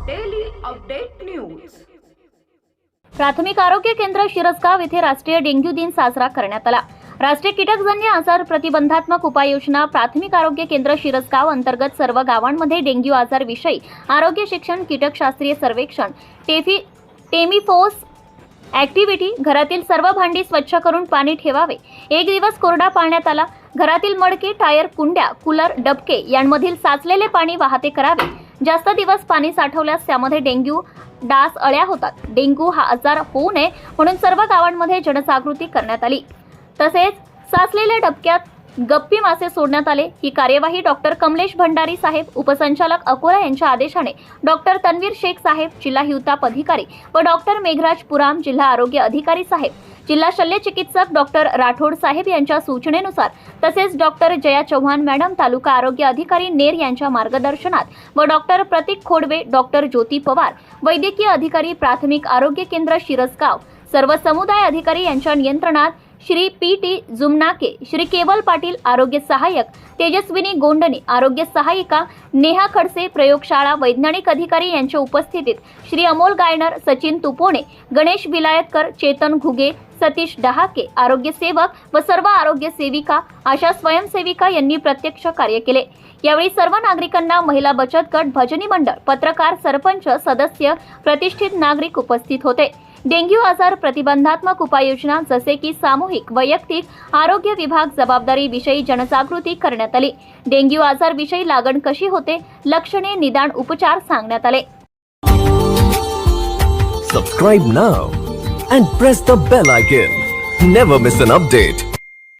Update news प्राथमिक आरोग्य केंद्र शिरसगाव येथे राष्ट्रीय डेंग्यू दिन साजरा करण्यात आला. राष्ट्रीय कीटकजन्य आजार प्रतिबंधात्मक उपाययोजना प्राथमिक आरोग्य केंद्र शिरसगाव अंतर्गत सर्व गावांमध्ये डेंग्यू आजार विषयी आरोग्य शिक्षण कीटकशास्त्रीय सर्वेक्षण टेफी टेमिफोस ऍक्टिव्हिटी घरातील सर्व भांडी स्वच्छ करून पाणी ठेवावे. एक दिवस कोरडा पाळण्यात आला. घरातील मडके टायर कुंड्या कूलर डबके यांमधील साचलेले पाणी वाहते करावे. जास्त दिवस पाणी साठवल्यास त्यामध्ये डेंग्यू डास अळ्या होतात. डेंग्यू हा आजार होऊ नये म्हणून सर्व गावांमध्ये जनजागृती करण्यात आली. तसेच साचलेल्या डबक्यात गप्पी मासे सोडण्यात आले. ही कार्यवाही डॉक्टर कमलेश भंडारी साहेब उपसंचालक अकोला यांच्या आदेशाने डॉक्टर तन्वीर शेख साहेब जिल्हा हिवताप अधिकारी व डॉक्टर मेघराज पुराम जिल्हा आरोग्य अधिकारी साहेब जिल्हा शल्यचिकित्सक डॉक्टर राठोड साहेब यांच्या सूचनेनुसार तसेच डॉक्टर जया चव्हाण मॅडम तालुका आरोग्य अधिकारी नेर यांच्या मार्गदर्शनात व डॉक्टर प्रतीक खोडवे डॉक्टर ज्योती पवार वैद्यकीय अधिकारी प्राथमिक आरोग्य केंद्र शिरसगाव सर्व समुदाय अधिकारी यांच्या नियंत्रणात श्री पी टी जुमनाके श्री केवल पाटील आरोग्य सहाय्यक तेजस्विनी गोंडणे आरोग्य सहायिका नेहा खडसे प्रयोगशाळा वैज्ञानिक अधिकारी यांच्या उपस्थितीत श्री अमोल गायनर सचिन तुपोणे गणेश विलायतकर चेतन घुगे सतीश डहाके आरोग्य सेवक व सर्व आरोग्य सेविका अशा स्वयंसेविका यांनी प्रत्यक्ष कार्य केले. यावेळी सर्व नागरिकांना महिला बचत गट भजनी मंडळ पत्रकार सरपंच सदस्य प्रतिष्ठित नागरिक उपस्थित होते. डेंग्यू आजार प्रतिबंधात्मक उपाययोजना जसे की सामूहिक वैयक्तिक आरोग्य विभाग जबाबदारीविषयी जनजागृती करण्यात आली. डेंग्यू आजार विषयी लागण कशी होते लक्षणे निदान उपचार सांगण्यात आले. Subscribe now and press the bell icon never miss an update